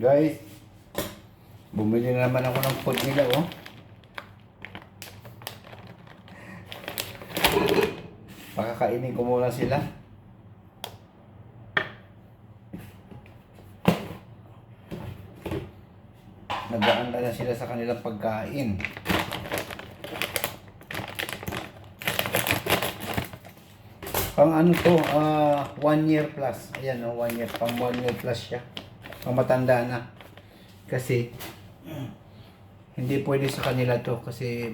Guys, bumili na naman ako ng food nila, oh. Pakakainin ko muna sila. Nagdaan na sila sa kanilang pagkain. Pang ano to, ah, one year plus. Ayan, oh, one year. Pang one year plus siya. Pang matanda na. Kasi, hindi pwede sa kanila to kasi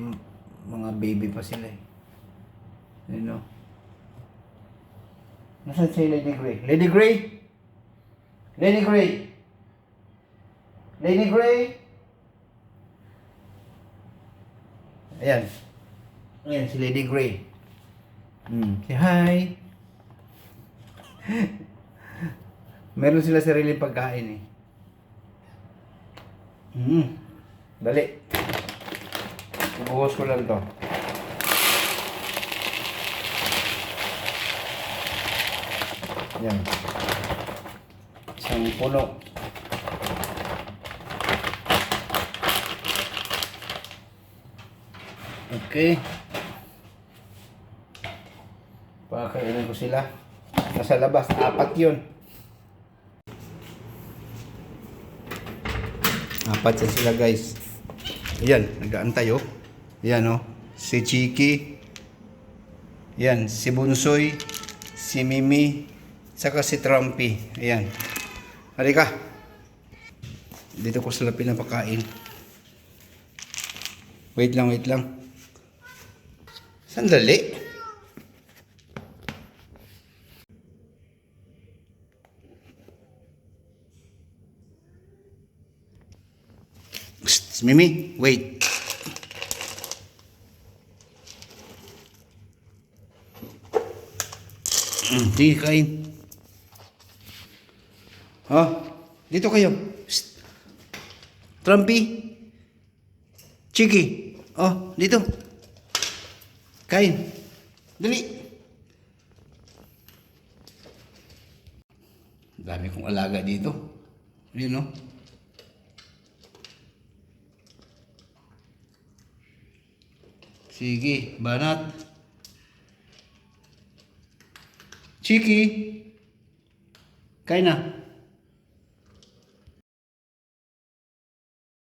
mga baby pa sila eh. You know? Nasaan si Lady Grey? Lady Grey? Lady Grey? Lady Grey? Ayan. Ayan, si Lady Grey. Hmm. Say hi. Meron sila sariling pagkain eh. Hmm. Dali. Ibuhos ko lang to. Yan. Isang puno. Okay. Pakakainin ko sila. Nasa labas, apat yun. Apat yan sila guys. Ayan, nag-aantay oh. Ayan oh. Si Chiki. Ayan, si Bunsoy. Si Mimi. Saka si Trumpy. Ayan. Halika. Dito ko sila pinapakain. Wait lang, wait lang. Sandali. Psst, Mimi, wait. Mm, Sige, kain. Ha? Dito kayo. Psst. Trumpy. Chiki. Oh, dito. Kain. Dali. Dami kong alaga dito. Yun, no? Sige, banat. Chiki. Kain na.